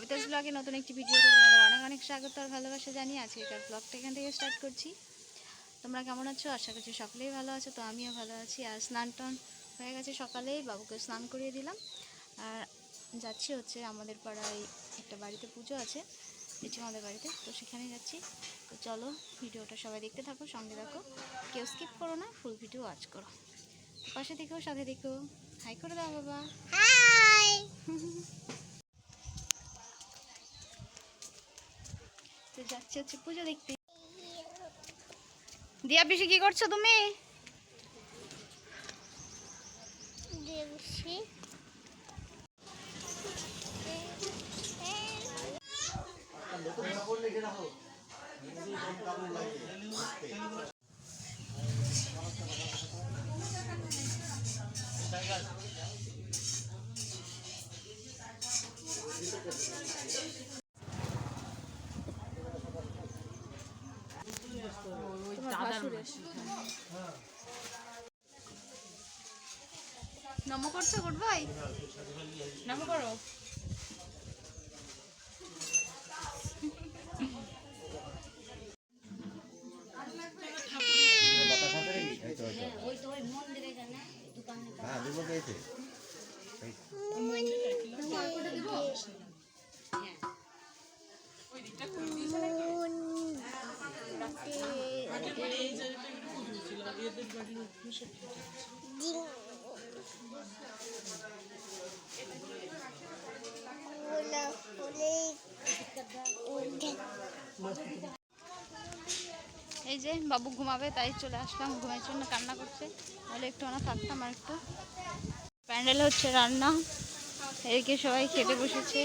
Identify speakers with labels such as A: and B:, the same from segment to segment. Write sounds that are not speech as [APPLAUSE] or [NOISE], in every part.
A: ববিতাস ব্লগে নতুন একটি ভিডিওতে তোমাদের অনেক অনেক স্বাগত আর ভালোবাসা জানিয়ে আজকের ব্লগটা এখান থেকে স্টার্ট করছি। তোমরা কেমন আছো? আশা করছি সকলেই ভালো আছো, তো আমিও ভালো আছি। আর স্নান টান হয়ে গেছে সকালেই বাবুকে স্নান করিয়ে দিলাম। আর যাচ্ছি হচ্ছে আমাদের পাড়ায় একটা বাড়িতে পুজো আছে এটি আমাদের বাড়িতে, তো সেখানে যাচ্ছি। তো চলো ভিডিওটা সবাই দেখতে থাকো, সঙ্গে থাকো। কেউ স্কিপ করো না ফুল ভিডিও ওয়াচ করো। পাশে দেখো সাথে দেখো হাই করে দাও বাবা
B: হাই
A: তো হচ্ছে পুজো দেখতে। দিয়া পিসি কি করছ তুমি?
B: দেবশ্রী
A: নম করছ গুড ভাই নম করো। এই যে বাবু ঘুমাবে, তাই চলে আসলাম ঘুমের জন্য, কান্না করছে। তাহলে একটু না থাকতাম আর একটু। প্যান্ডেল হচ্ছে রান্না। এদিকে সবাই খেতে বসেছে।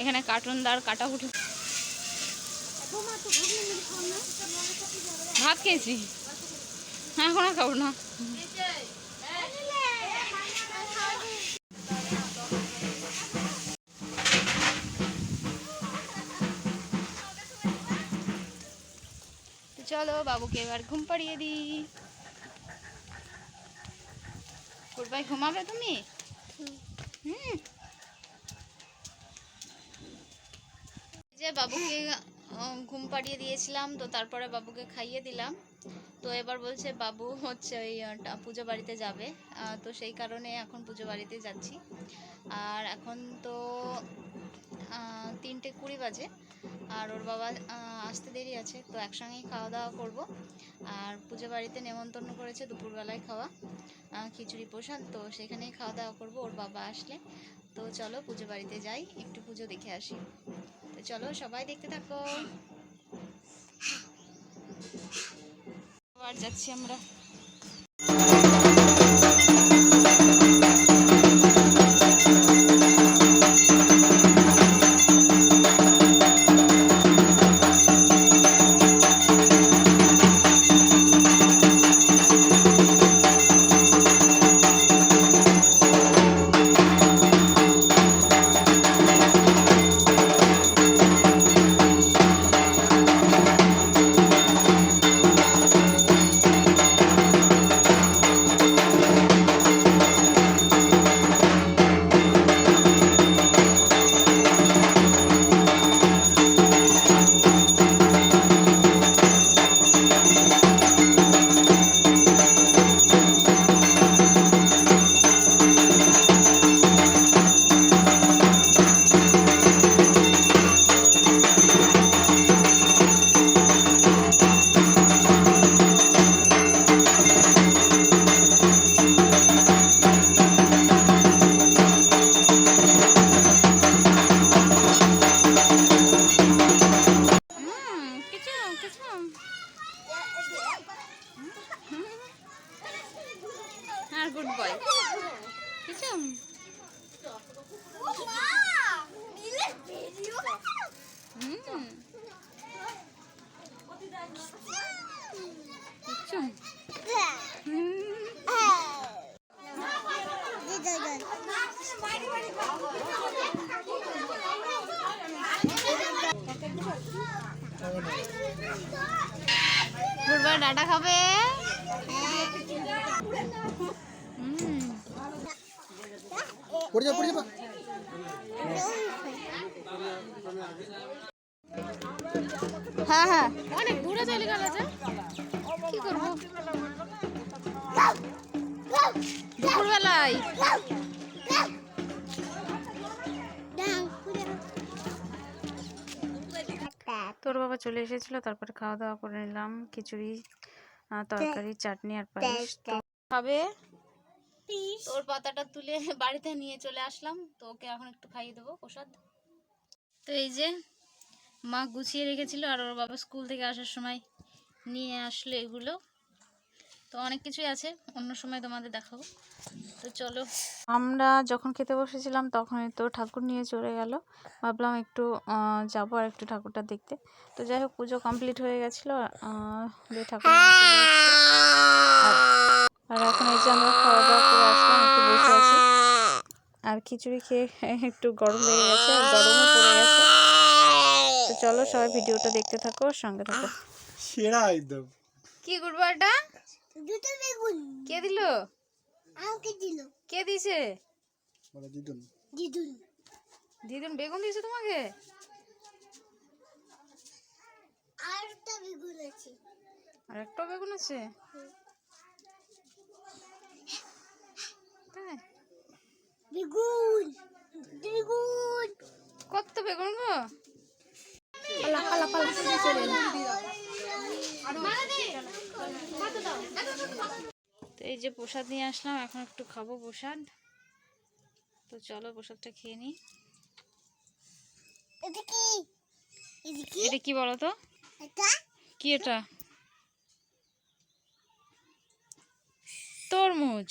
A: এখানে কার্টুনদার কাটা উঠে ভাত খেয়েছি। এখন আর খাব না। চলো, বাবুকে এবার ঘুম পাড়িয়ে দিই। ভাই ঘুমাবে তুমি? হুম। যে বাবুকে ঘুম পাড়িয়ে দিয়েছিলাম, তো তারপরে বাবুকে খাইয়ে দিলাম। তো এবার বলছে, বাবু হচ্ছে ওই পুজো বাড়িতে যাবে। তো সেই কারণে এখন পুজো বাড়িতে যাচ্ছি। আর এখন তো তিনটে কুড়ি বাজে। আর ওর বাবা আসতে দেরি আছে, তো একসঙ্গেই খাওয়া দাওয়া করব। আর পুজো বাড়িতে নেমন্তন্ন করেছে দুপুরবেলায় খাওয়া খিচুড়ি প্রসাদ, তো সেখানেই খাওয়া দাওয়া করব, ওর বাবা আসলে। তো চলো পুজো বাড়িতে যাই, একটু পুজো দেখে আসি। তো চলো সবাই দেখতে থাকো। আবার যাচ্ছি আমরা। আর গুড বয় কিছু হুম কিছু গুড ডাটা খাবে? হুম
C: পড়ে যা পড়ে যা।
B: হ্যাঁ
A: হ্যাঁ হ্যাঁ। অনেক দূরে চলে গেল যে। কি করব? দুপুরবেলায়। তোর বাবা চলে এসেছিল তারপরে খাওয়া দাওয়া করে নিলাম খিচুড়ি তরকারি চাটনি আর পায়েস। তো। খাবে? তোর পাতাটা তুলে [LAUGHS] বাড়িতে নিয়ে চলে আসলাম তো ওকে এখন একটু খাইয়ে দেবো প্রসাদ। তো এই যে মা গুছিয়ে রেখেছিল আর ওর বাবা স্কুল থেকে আসার সময় নিয়ে আসলো এগুলো। তো অনেক কিছুই আছে অন্য সময় তোমাদের দেখাবো। তো চলো। আমরা যখন খেতে বসেছিলাম তখনই তো ঠাকুর নিয়ে চলে গেল। ভাবলাম একটু যাব আর একটু ঠাকুরটা দেখতে। তো যাই হোক পুজো কমপ্লিট হয়ে গেছিল ঠাকুর। আর- আর এখন এই যে আমরা খাওয়া দাওয়া করে আসলাম একটু বসে আছি। আর খিচুড়ি খেয়ে একটু গরম লেগে গেছে আর গরমও পড়ে গেছে। তো চলো সবাই ভিডিওটা দেখতে থাকো সঙ্গে থাকো।
B: সেরা একদম।
A: কি করব এটা
C: দুটো বেগুন।
A: কে দিল?
C: আমাকে দিল।
A: কে দিছে
B: বলে দিদুন।
C: দিদুন।
A: দিদুন বেগুন দিয়েছে তোমাকে?
C: আর একটা বেগুন আছে।
A: আর একটা বেগুন আছে? তাই?
C: বেগুন বেগুন।
A: কত বেগুন গো?
C: পালা পালা পালা
A: তো এই যে প্রসাদ নিয়ে আসলাম এখন একটু খাব প্রসাদ। তো চলো প্রসাদটা খেয়ে নিই।
C: এটা কি? এটা কি?
A: এটা বলো তো?
C: এটা?
A: কি এটা? তরমুজ।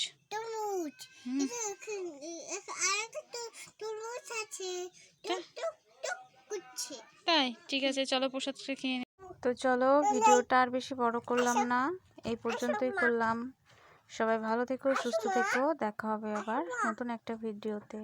C: আছে।
A: তাই? ঠিক আছে চলো প্রসাদটা খেয়ে নিই। তো চলো ভিডিওটা আর বেশি বড় করলাম না। এই পর্যন্তই করলাম। সবাই ভালো থেকো সুস্থ থেকো দেখা হবে আবার নতুন একটা ভিডিওতে।